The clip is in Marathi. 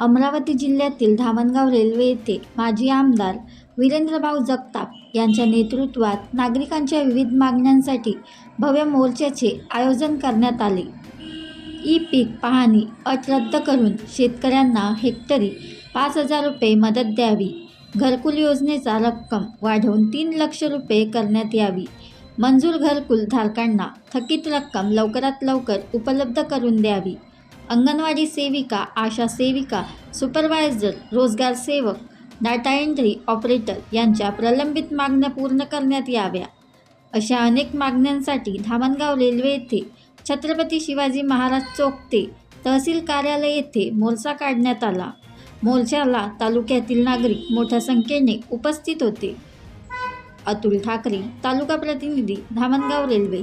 अमरावती जिल्ह्यातील धामणगाव रेल्वे येथे माजी आमदार वीरेंद्रभाऊ जगताप यांच्या नेतृत्वात नागरिकांच्या विविध मागण्यांसाठी भव्य मोर्चाचे आयोजन करण्यात आले. ई पीक पाहणी अट रद्द करून शेतकऱ्यांना हेक्टरी पाच हजार रुपये मदत द्यावी. घरकुल योजनेचा रक्कम वाढवून तीन लक्ष रुपये करण्यात यावी. मंजूर घरकुल धारकांना थकीत रक्कम लवकरात लवकर उपलब्ध करून द्यावी. अंगणवाडी सेविका आशा सेविका सुपरवायझर रोजगार सेवक डाटा एंट्री ऑपरेटर यांच्या प्रलंबित मागण्या पूर्ण करण्यात याव्या. अशा अनेक मागण्यांसाठी धामणगाव रेल्वे येथे छत्रपती शिवाजी महाराज चौक ते तहसील कार्यालय येथे मोर्चा काढण्यात आला. मोर्चाला तालुक्यातील नागरिक मोठ्या संख्येने उपस्थित होते. अतुल ठाकरे तालुका प्रतिनिधी धामणगाव रेल्वे.